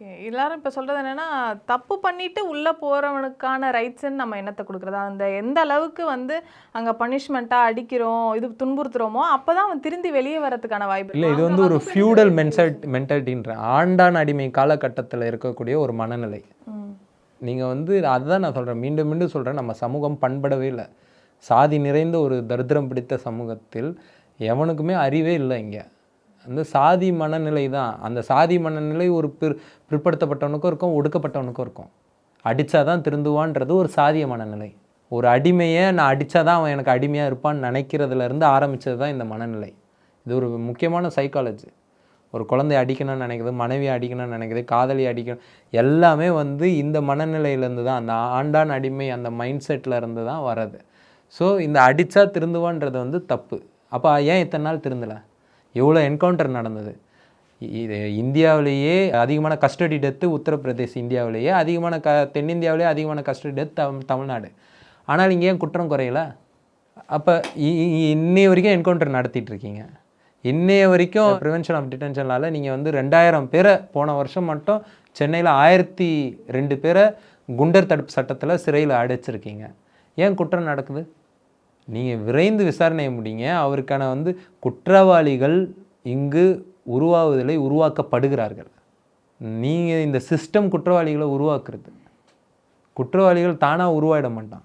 Okay. எல்லாரும் இப்போ சொல்கிறது என்னன்னா தப்பு பண்ணிட்டு உள்ளே போகிறவனுக்கான ரைட்ஸ்ன்னு நம்ம என்னத்தை கொடுக்குறதா. அந்த எந்த அளவுக்கு வந்து அங்கே பனிஷ்மெண்ட்டாக அடிக்கிறோம் இது துன்புறுத்துறோமோ அப்போ தான் அவன் திருந்தி வெளியே வரதுக்கான வாய்ப்பு இல்லை. இது வந்து ஒரு ஃபியூடல் மென்சல் மென்டாலிட்டின்ற ஆண்டான் அடிமை காலகட்டத்தில் இருக்கக்கூடிய ஒரு மனநிலை. நீங்கள் வந்து அதுதான் நான் சொல்கிறேன் மீண்டும் மீண்டும் சொல்கிறேன் நம்ம சமூகம் பண்படவே இல்லை. சாதி நிறைந்த ஒரு தரித்திரம் பிடித்த சமூகத்தில் எவனுக்குமே அறிவே இல்லை இங்கே. இந்த சாதி மனநிலை தான். அந்த சாதி மனநிலை ஒரு பிற் பிற்படுத்தப்பட்டவனுக்கும் இருக்கும் ஒடுக்கப்பட்டவனுக்கும் இருக்கும். அடித்தா தான் திருந்துவான்றது ஒரு சாதிய மனநிலை. ஒரு அடிமையை நான் அடித்தா தான் அவன் எனக்கு அடிமையாக இருப்பான்னு நினைக்கிறதுலேருந்து ஆரம்பித்தது தான் இந்த மனநிலை. இது ஒரு முக்கியமான சைக்காலஜி ஒரு குழந்தை அடிக்கணும்னு நினைக்குது மனைவியை அடிக்கணும்னு நினைக்குது காதலி அடிக்கணும் எல்லாமே வந்து இந்த மனநிலையிலேருந்து தான் அந்த ஆண்டான் அடிமை அந்த மைண்ட் செட்டில் இருந்து தான் வர்றது. ஸோ இந்த அடித்தா திருந்துவான்றது வந்து தப்பு. அப்போ ஏன் இத்தனை நாள் திருந்தலை? எவ்வளோ என்கவுண்டர் நடந்தது. இது இந்தியாவிலேயே அதிகமான கஸ்டடி டெத்து உத்தரப்பிரதேஷ் இந்தியாவிலேயே அதிகமான க தென்னிந்தியாவிலேயே அதிகமான கஸ்டடி டெத் தம் தமிழ்நாடு. ஆனால் இங்கே ஏன் குற்றம் குறையல? அப்போ இன்னைய வரைக்கும் என்கவுண்டர் நடத்திட்டு இருக்கீங்க. இன்னைய வரைக்கும் ப்ரிவென்ஷன் ஆஃப் டிடென்ஷனால் நீங்கள் வந்து ரெண்டாயிரம் பேரை போன வருஷம் மட்டும் சென்னையில் ஆயிரத்தி ரெண்டு பேரை குண்டர் தடுப்பு சட்டத்தில் சிறையில் அடைச்சிருக்கீங்க. ஏன் குற்றம் நடக்குது? நீங்கள் விரைந்து விசாரணையை முடிங்க. அவருக்கான வந்து குற்றவாளிகள் இங்கு உருவாவதில்லை உருவாக்கப்படுகிறார்கள். நீங்கள் இந்த சிஸ்டம் குற்றவாளிகளை உருவாக்குறது. குற்றவாளிகள் தானாக உருவாயிட மாட்டான்.